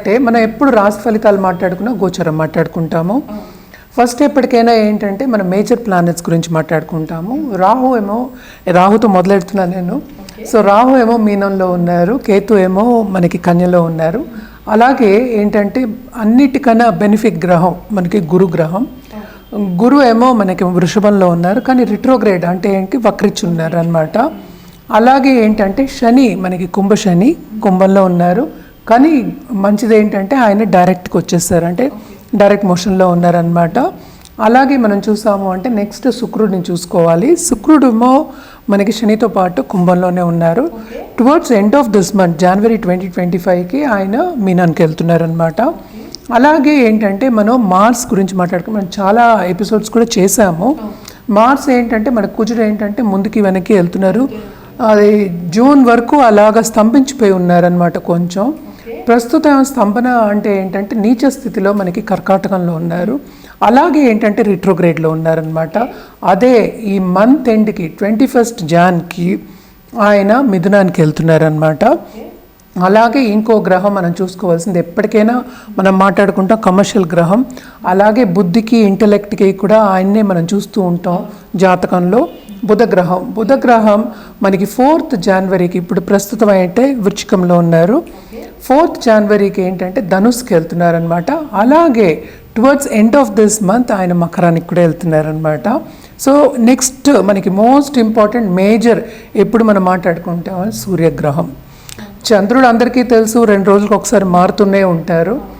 అంటే మనం ఎప్పుడు రాశి ఫలితాలు మాట్లాడుకున్నా గోచరం మాట్లాడుకుంటాము. ఫస్ట్ ఎప్పటికైనా ఏంటంటే మనం మేజర్ ప్లానెట్స్ గురించి మాట్లాడుకుంటాము. రాహు ఏమో రాహుతో మొదలెడుతున్నాను నేను. సో రాహు ఏమో మీనంలో ఉన్నారు కేతు ఏమో మనకి కన్యలో ఉన్నారు. అలాగే ఏంటంటే అన్నిటికన్నా బెనిఫిట్ గ్రహం మనకి గురు గ్రహం. గురు ఏమో మనకి వృషభంలో ఉన్నారు కానీ రిట్రోగ్రేడ్ అంటే ఏంటి? వక్రించి ఉన్నారు అనమాట అలాగే ఏంటంటే శని మనకి కుంభ శని కుంభంలో ఉన్నారు. కానీ మంచిది ఏంటంటే ఆయన డైరెక్ట్కి వచ్చేసారు. అంటే డైరెక్ట్ మోషన్లో ఉన్నారనమాట అలాగే మనం చూసాము అంటే నెక్స్ట్ శుక్రుడిని చూసుకోవాలి. శుక్రుడుమో మనకి శనితో పాటు కుంభంలోనే ఉన్నారు. Towards end of this month January twenty twenty ఫైవ్కి ఆయన మీనానికి వెళ్తున్నారనమాట అలాగే ఏంటంటే మనం మార్స్ గురించి మాట్లాడుకుని మనం చాలా ఎపిసోడ్స్ కూడా చేసాము. మార్స్ ఏంటంటే మన కుజుడు ఏంటంటే ముందుకి వెనక్కి వెళ్తున్నారు. అది జూన్ వరకు అలాగా స్తంభించిపోయి ఉన్నారనమాట కొంచెం. ప్రస్తుతం స్తంభన అంటే ఏంటంటే నీచ స్థితిలో మనకి కర్కాటకంలో ఉన్నారు. అలాగే ఏంటంటే రిట్రోగ్రేడ్లో ఉన్నారనమాట అదే ఈ మంత్ ఎండ్కి ట్వంటీ ఫస్ట్ జాన్కి ఆయన మిథునానికి వెళ్తున్నారనమాట అలాగే ఇంకో గ్రహం మనం చూసుకోవాల్సింది ఎప్పటికైనా మనం మాట్లాడుకుంటాం కమర్షియల్ గ్రహం. అలాగే బుద్ధికి ఇంటలెక్ట్కి కూడా ఆయన్నే మనం చూస్తూ ఉంటాం జాతకంలో. బుధగ్రహం. బుధగ్రహం మనకి ఫోర్త్ జనవరికి ఇప్పుడు ప్రస్తుతం అయితే వృచ్చికంలో ఉన్నారు. ఫోర్త్ జనవరికి ఏంటంటే ధనుస్కి వెళ్తున్నారనమాట అలాగే towards end of this month ఆయన మకరానికి కూడా వెళ్తున్నారనమాట సో నెక్స్ట్ మనకి మోస్ట్ ఇంపార్టెంట్ మేజర్ ఎప్పుడు మనం మాట్లాడుకుంటాం సూర్యగ్రహం. చంద్రుడు అందరికీ తెలుసు రెండు రోజులకు ఒకసారి మారుతూనే ఉంటారు.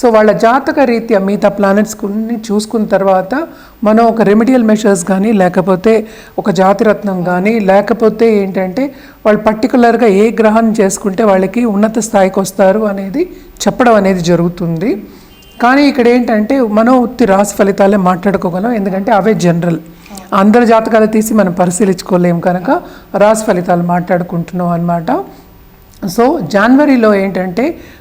సో వాళ్ళ జాతక రీత్యా మిగతా ప్లానెట్స్ కొన్ని చూసుకున్న తర్వాత మనం ఒక రెమిడియల్ మెషర్స్ కానీ లేకపోతే ఒక జాతిరత్నం కానీ లేకపోతే ఏంటంటే వాళ్ళు పర్టికులర్గా ఏ గ్రహాన్ని చేసుకుంటే వాళ్ళకి ఉన్నత స్థాయికి వస్తారు అనేది చెప్పడం అనేది జరుగుతుంది. కానీ ఇక్కడ ఏంటంటే మనం ఉత్తి రాశి ఫలితాలే మాట్లాడుకోగలం ఎందుకంటే అవే జనరల్ అందరి జాతకాలు తీసి మనం పరిశీలించుకోలేం కనుక రాశి ఫలితాలు మాట్లాడుకుంటున్నాం అన్నమాట. సో జనవరిలో ఏంటంటే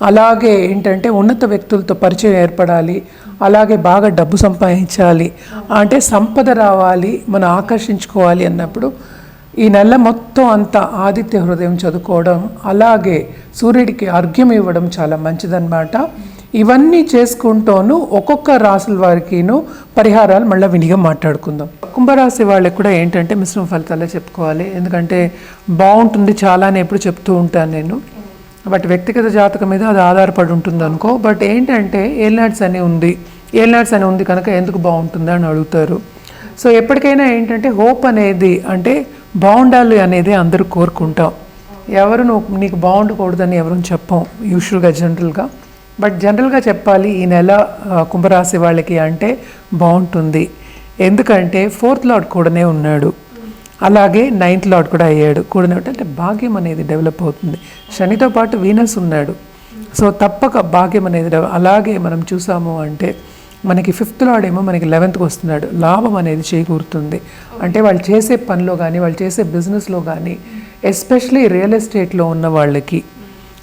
అలాగే ఏంటంటే ఉన్నత వ్యక్తులతో పరిచయం ఏర్పడాలి అలాగే బాగా డబ్బు సంపాదించాలి అంటే సంపద రావాలి మనం ఆకర్షించుకోవాలి అన్నప్పుడు ఈ నెల మొత్తం అంతా ఆదిత్య హృదయం చదువుకోవడం అలాగే సూర్యుడికి అర్ఘ్యం ఇవ్వడం చాలా మంచిదన్నమాట. ఇవన్నీ చేసుకుంటూను ఒక్కొక్క రాసుల వారికిను పరిహారాలు మళ్ళీ వినిగా మాట్లాడుకుందాం. కుంభరాశి వాళ్ళకి కూడా ఏంటంటే మిశ్రమ ఫలితాలే చెప్పుకోవాలి. ఎందుకంటే బాగుంటుంది చాలా అని ఎప్పుడు చెప్తూ ఉంటాను నేను. బట్ వ్యక్తిగత జాతకం మీద అది ఆధారపడి ఉంటుంది అనుకో బట్ ఏంటంటే ఏల్నాట్స్ అని ఉంది. ఏల్నాట్స్ అని ఉంది కనుక ఎందుకు బాగుంటుంది అని అడుగుతారు. సో ఎప్పటికైనా ఏంటంటే హోప్ అనేది అంటే బాగుండాలి అనేది అందరూ కోరుకుంటాం. ఎవరు నువ్వు నీకు బాగుండకూడదని ఎవరు చెప్పం యూజువల్గా జనరల్గా బట్ జనరల్గా చెప్పాలి ఈ నెల కుంభరాశి వాళ్ళకి అంటే బాగుంటుంది. ఎందుకంటే ఫోర్త్ లార్డ్ కూడానే ఉన్నాడు. అలాగే నైన్త్ లార్డ్ కూడా అయ్యాడు. కూడినట్టు అంటే భాగ్యం అనేది డెవలప్ అవుతుంది. శనితో పాటు వీనస్ ఉన్నాడు. సో తప్పక భాగ్యం అనేది అలాగే మనం చూసాము అంటే మనకి ఫిఫ్త్ లార్డ్ ఏమో మనకి లెవెన్త్కి వస్తున్నాడు. లాభం అనేది చేకూరుతుంది. అంటే వాళ్ళు చేసే పనిలో కానీ వాళ్ళు చేసే బిజినెస్లో కానీ ఎస్పెషలీ రియల్ ఎస్టేట్లో ఉన్న వాళ్ళకి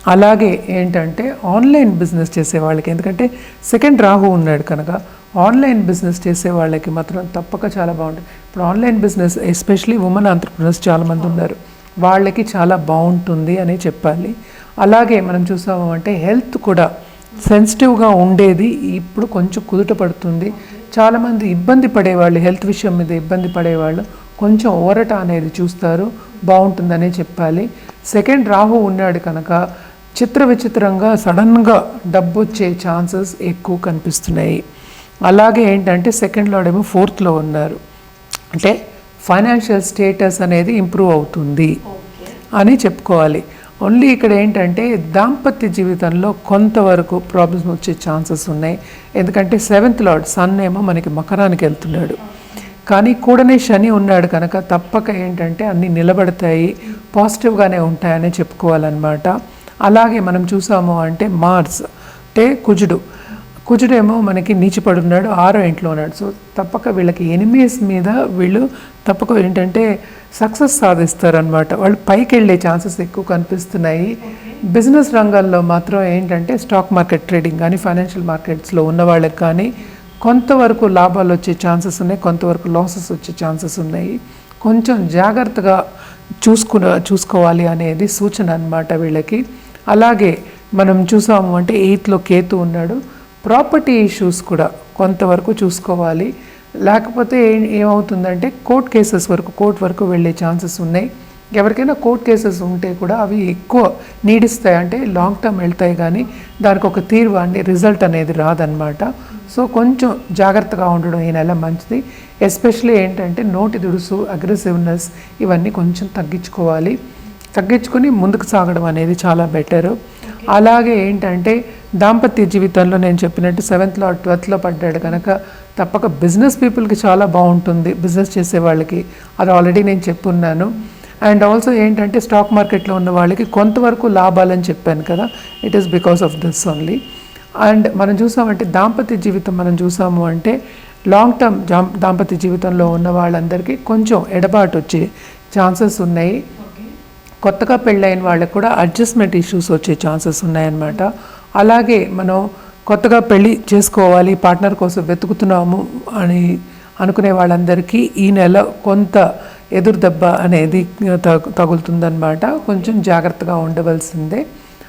అలాగే ఏంటంటే ఆన్లైన్ బిజినెస్ చేసే వాళ్ళకి ఎందుకంటే సెకండ్ రాహు ఉన్నాడు కనుక ఆన్లైన్ బిజినెస్ చేసే వాళ్ళకి మాత్రం తప్పక చాలా బాగుంటుంది. ఇప్పుడు online business especially women entrepreneurs చాలామంది ఉన్నారు. వాళ్ళకి చాలా బాగుంటుంది అని చెప్పాలి. అలాగే మనం చూసాము అంటే హెల్త్ కూడా సెన్సిటివ్గా ఉండేది ఇప్పుడు కొంచెం కుదుట పడుతుంది. చాలామంది ఇబ్బంది పడేవాళ్ళు హెల్త్ విషయం మీద ఇబ్బంది పడేవాళ్ళు కొంచెం ఓరట అనేది చూస్తారు. బాగుంటుందనే చెప్పాలి. సెకండ్ రాహు ఉన్నాడు కనుక చిత్ర విచిత్రంగా సడన్గా డబ్బు వచ్చే ఛాన్సెస్ ఎక్కువ కనిపిస్తున్నాయి. అలాగే ఏంటంటే సెకండ్ లాడేమో ఫోర్త్లో ఉన్నారు. అంటే ఫైనాన్షియల్ స్టేటస్ అనేది ఇంప్రూవ్ అవుతుంది అని చెప్పుకోవాలి. ఓన్లీ ఇక్కడ ఏంటంటే దాంపత్య జీవితంలో కొంతవరకు ప్రాబ్లమ్స్ వచ్చే ఛాన్సెస్ ఉన్నాయి. ఎందుకంటే సెవెంత్ లార్డ్ సన్ ఏమో మనకి మకరానికి వెళ్తున్నాడు. కానీ కూడనే శని ఉన్నాడు కనుక తప్పక ఏంటంటే అన్నీ నిలబడతాయి పాజిటివ్గానే ఉంటాయని చెప్పుకోవాలన్నమాట. అలాగే మనం చూసాము అంటే మార్స్ అంటే కుజుడు. కుజుడేమో మనకి నీచిపడున్నాడు ఆరో ఇంట్లో ఉన్నాడు. సో తప్పక వీళ్ళకి ఎనిమీస్ మీద వీళ్ళు తప్పక ఏంటంటే సక్సెస్ సాధిస్తారనమాట వాళ్ళు పైకి వెళ్ళే ఛాన్సెస్ ఎక్కువ కనిపిస్తున్నాయి. బిజినెస్ రంగంలో మాత్రం ఏంటంటే స్టాక్ మార్కెట్ ట్రేడింగ్ కానీ ఫైనాన్షియల్ మార్కెట్స్లో ఉన్న వాళ్ళకి కానీ కొంతవరకు లాభాలు వచ్చే ఛాన్సెస్ ఉన్నాయి కొంతవరకు లాసెస్ వచ్చే ఛాన్సెస్ ఉన్నాయి. కొంచెం జాగ్రత్తగా చూసుకున్న చూసుకోవాలి అనేది సూచన అన్నమాట వీళ్ళకి. అలాగే మనం చూసాము అంటే ఎయిత్లో కేతు ఉన్నాడు. ప్రాపర్టీ ఇష్యూస్ కూడా కొంతవరకు చూసుకోవాలి. లేకపోతే ఏ- ఏమవుతుందంటే కోర్ట్ కేసెస్ వరకు కోర్ట్ వరకు వెళ్ళే ఛాన్సెస్ ఉన్నాయి. ఎవరికైనా కోర్ట్ కేసెస్ ఉంటే కూడా అవి ఎక్కువ నీడిస్తాయి. అంటే లాంగ్ టర్మ్ వెళ్తాయి కానీ దానికి ఒక తీర్వు అంటే రిజల్ట్ అనేది రాదనమాట సో కొంచెం జాగ్రత్తగా ఉండడం ఈ నెల మంచిది. ఎస్పెషలీ ఏంటంటే నోటి దుడుసు అగ్రెసివ్నెస్ ఇవన్నీ కొంచెం తగ్గించుకోవాలి. తగ్గించుకొని ముందుకు సాగడం అనేది చాలా బెటరు అలాగే ఏంటంటే దాంపత్య జీవితంలో నేను చెప్పినట్టు సెవెంత్లో ట్వెల్త్లో పడ్డాడు కనుక తప్పక బిజినెస్ పీపుల్కి చాలా బాగుంటుంది బిజినెస్ చేసే వాళ్ళకి. అది ఆల్రెడీ నేను చెప్పున్నాను. అండ్ ఆల్సో ఏంటంటే స్టాక్ మార్కెట్లో ఉన్న వాళ్ళకి కొంతవరకు లాభాలని చెప్పాను కదా. It is because of this only and మనం చూసామంటే దాంపత్య జీవితం మనం చూసాము అంటే లాంగ్ టర్మ్ దాంపత్య జీవితంలో ఉన్న వాళ్ళందరికీ కొంచెం ఎడబాటు వచ్చే ఛాన్సెస్ ఉన్నాయి. కొత్తగా పెళ్ళైన వాళ్ళకి కూడా అడ్జస్ట్మెంట్ ఇష్యూస్ వచ్చే ఛాన్సెస్ ఉన్నాయన్నమాట. అలాగే మనం కొత్తగా పెళ్ళి చేసుకోవాలి పార్ట్నర్ కోసం వెతుకుతున్నాము అని అనుకునే వాళ్ళందరికీ ఈ నెల కొంత ఎదురు దెబ్బ అనేది తగు తగులుతుందన్నమాట. కొంచెం జాగ్రత్తగా ఉండవలసిందే.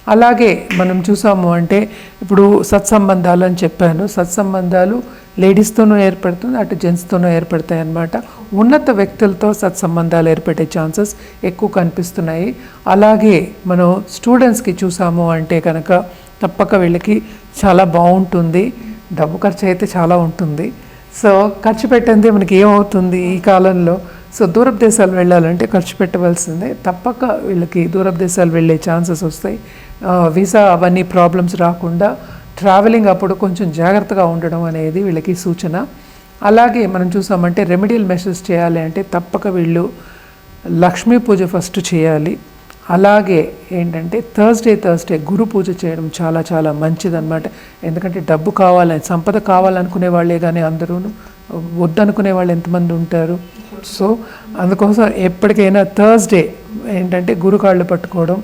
అలాగే మనం చూసాము అంటే ఇప్పుడు సత్సంబంధాలు అని చెప్పాను. సత్సంబంధాలు లేడీస్తోనూ ఏర్పడుతుంది అటు జెంట్స్తోనూ ఏర్పడతాయి అన్నమాట ఉన్నత వ్యక్తులతో సత్సంబంధాలు ఏర్పడే ఛాన్సెస్ ఎక్కువ కనిపిస్తున్నాయి. అలాగే మనం స్టూడెంట్స్కి చూసాము అంటే కనుక తప్పక వీళ్ళకి చాలా బాగుంటుంది. డబ్బు ఖర్చు అయితే చాలా ఉంటుంది. సో ఖర్చు పెట్టింది మనకి ఏమవుతుంది ఈ కాలంలో? సో దూరపు దేశాలు వెళ్ళాలంటే ఖర్చు పెట్టవలసిందే. తప్పక వీళ్ళకి దూరపు దేశాలు వెళ్ళే ఛాన్సెస్ వస్తాయి. వీసా అవన్నీ ప్రాబ్లమ్స్ రాకుండా ట్రావెలింగ్ అప్పుడు కొంచెం జాగ్రత్తగా ఉండడం అనేది వీళ్ళకి సూచన. అలాగే మనం చూసామంటే రెమెడియల్ మెషర్స్ చేయాలి అంటే తప్పక వీళ్ళు లక్ష్మీ పూజ ఫస్ట్ చేయాలి. అలాగే ఏంటంటే థర్స్డే థర్స్డే గురు పూజ చేయడం చాలా చాలా మంచిదన్నమాట. ఎందుకంటే డబ్బు కావాలని సంపద కావాలనుకునే వాళ్ళే కానీ అందరూ వద్దనుకునే వాళ్ళు ఎంతమంది ఉంటారు. సో అందుకోసం ఎప్పటికైనా థర్స్డే ఏంటంటే గురుకాళ్ళు పట్టుకోవడం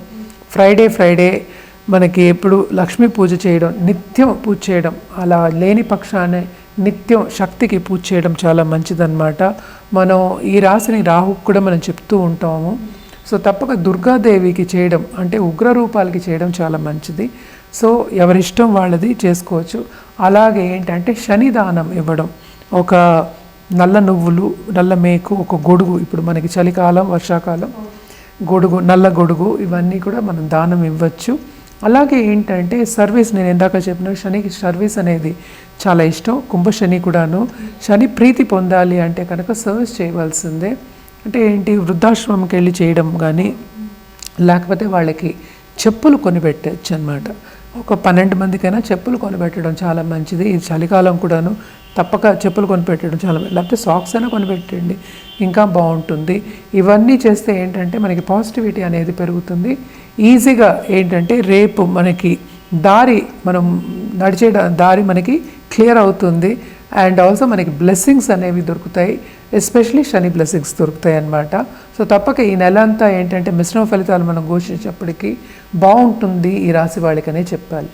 ఫ్రైడే ఫ్రైడే మనకి ఎప్పుడు లక్ష్మీ పూజ చేయడం నిత్యం పూజ చేయడం అలా లేని పక్షానే నిత్యం శక్తికి పూజ చేయడం చాలా మంచిదన్నమాట. మనం ఈ రాశిని రాహుకు కూడా మనం చెప్తూ ఉంటాము. సో తప్పక దుర్గాదేవికి చేయడం అంటే ఉగ్ర రూపాలకి చేయడం చాలా మంచిది. సో ఎవరిష్టం వాళ్ళది చేసుకోవచ్చు. అలాగే ఏంటంటే శని దానం ఇవ్వడం. ఒక నల్ల నువ్వులు నల్ల మేకు ఒక గొడుగు. ఇప్పుడు మనకి చలికాలం వర్షాకాలం. గొడుగు నల్ల గొడుగు ఇవన్నీ కూడా మనం దానం ఇవ్వచ్చు. అలాగే ఏంటంటే సర్వీస్ నేను ఇందాక చెప్పిన శనికి సర్వీస్ అనేది చాలా ఇష్టం. కుంభ శని కూడాను. శని ప్రీతి పొందాలి అంటే కనుక సర్వీస్ చేయవలసిందే. అంటే ఏంటి వృద్ధాశ్రమంకి వెళ్ళి చేయడం కానీ లేకపోతే వాళ్ళకి చెప్పులు కొనిపెట్టచ్చు అనమాట ఒక పన్నెండు మందికైనా చెప్పులు కొనిపెట్టడం చాలా మంచిది. ఇది చలికాలం కూడాను తప్పక చెప్పులు కొనిపెట్టడం చాలా లేకపోతే సాక్స్ అయినా కొనిపెట్టండి ఇంకా బాగుంటుంది. ఇవన్నీ చేస్తే ఏంటంటే మనకి పాజిటివిటీ అనేది పెరుగుతుంది. ఈజీగా ఏంటంటే రేపు మనకి దారి మనం నడిచే దారి మనకి క్లియర్ అవుతుంది. అండ్ ఆల్సో మనకి బ్లెస్సింగ్స్ అనేవి దొరుకుతాయి. ఎస్పెషలీ శని బ్లెస్సింగ్స్ దొరుకుతాయి అన్నమాట. సో తప్పక ఈ నెల అంతా ఏంటంటే మిశ్రమ ఫలితాలు మనం ఘోషించేప్పటికీ బాగుంటుంది ఈ రాశి వాళ్ళకనే చెప్పాలి.